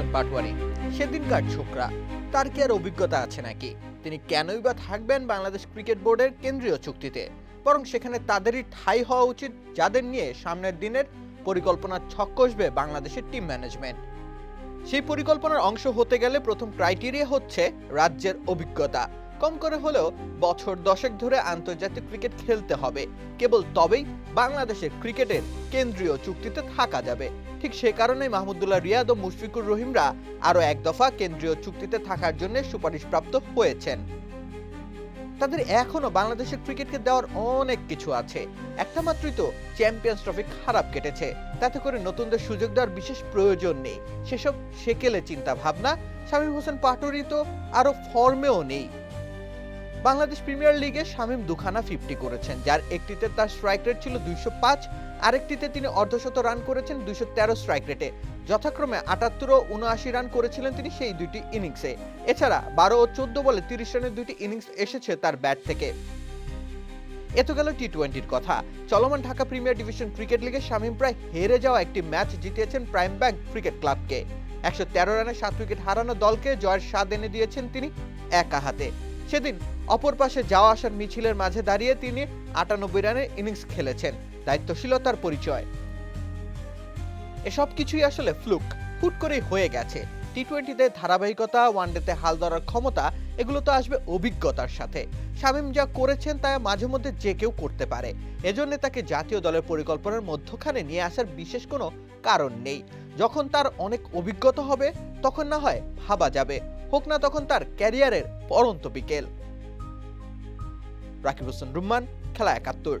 হোসেন পাটওয়ারি সেদিনকার ছোকরা। তার কি আর অভিজ্ঞতা আছে নাকি? তিনি কেনই বা থাকবেন বাংলাদেশ ক্রিকেট বোর্ডের কেন্দ্রীয় চুক্তিতে? বরং সেখানে তাদেরই ঠাঁই হওয়া উচিত, যাদের নিয়ে সামনের দিনের পরিকল্পনা ছক কষবে বাংলাদেশের টিম ম্যানেজমেন্ট সেই পরিকল্পনার অংশ হতে গেলে প্রথম ক্রাইটেরিয়া হচ্ছে রাজ্যের অভিজ্ঞতা। কম করে হলেও বছর দশেক ধরে আন্তর্জাতিক ক্রিকেট খেলতে হবে। কেবল তবেই বাংলাদেশের ক্রিকেটের কেন্দ্রীয় চুক্তিতে থাকা যাবে। ঠিক সে কারণে মাহমুদুল্লাহ রিয়াদ ও মুশফিকুর রহিমরা আরও এক দফা কেন্দ্রীয় চুক্তিতে থাকার জন্য সুপারিশপ্রাপ্ত হয়েছেন। তাদের এখনও বাংলাদেশের ক্রিকেটকে দেওয়ার অনেক কিছু আছে। একটা মাত্রই তো চ্যাম্পিয়ন্স ট্রফি খারাপ কেটেছে। তাতে করে নতুনদের সুযোগ দেওয়ার বিশেষ প্রয়োজন নেই। সেসব সেকেলে চিন্তা ভাবনা শামীম হোসেন পাটোয়ারি তো আরও ফর্মেও নেই। বাংলাদেশ প্রিমিয়ার লিগে শামীম দুখানা ফিফটি করেছেন, যার একটিতে তার স্ট্রাইক রেট ছিল দুইশো পাঁচ, আরেকটিতে তিনি অর্ধশত রান করেছেন দুইশো তেরো স্ট্রাইক রেটে যথাক্রমে আটাত্তর ও উনআশি রান করেছিলেন তিনি সেই দুইটি ইনিংসে এছাড়া বারো ও চোদ্দ বলে তিরিশ রানের দুইটি ইনিংস এসেছে তার ব্যাট থেকে। এ তো গেল টি টোয়েন্টির কথা। চলমান ঢাকা প্রিমিয়ার ডিভিশন ক্রিকেট লিগে শামীম প্রায় হেরে যাওয়া একটি ম্যাচ জিতিয়েছেন প্রাইম ব্যাংক ক্রিকেট ক্লাবকে। একশো তেরো রানে সাত উইকেট হারানো দলকে জয়ের স্বাদ এনে দিয়েছেন তিনি একা হাতে। সেদিন অপর পাশে যাওয়া আসার মিছিলের মাঝে দাঁড়িয়ে তিনি আটানব্বই রানের ইনিংস খেলেছেন, দায়িত্বশীলতার পরিচয়। এসব কিছুই আসলে ফ্লুক, হুট করেই হয়ে গেছে। টি টোয়েন্টিতে ধারাবাহিকতা, ওয়ানডেতে হাল ধরার ক্ষমতা, এগুলো তো আসবে অভিজ্ঞতার সাথে। শামীম যা করেছেন তা মাঝে মধ্যে যে কেউ করতে পারে। এজন্য তাকে জাতীয় দলের পরিকল্পনার মধ্যখানে নিয়ে আসার বিশেষ কোনো কারণ নেই। যখন তার অনেক অভিজ্ঞতা হবে, তখন না হয় ভাবা যাবে। হোক না তখন তার ক্যারিয়ারের পরন্ত বিকেল। রাকিব হোসেন রুম্মান খেলা একাত্তর।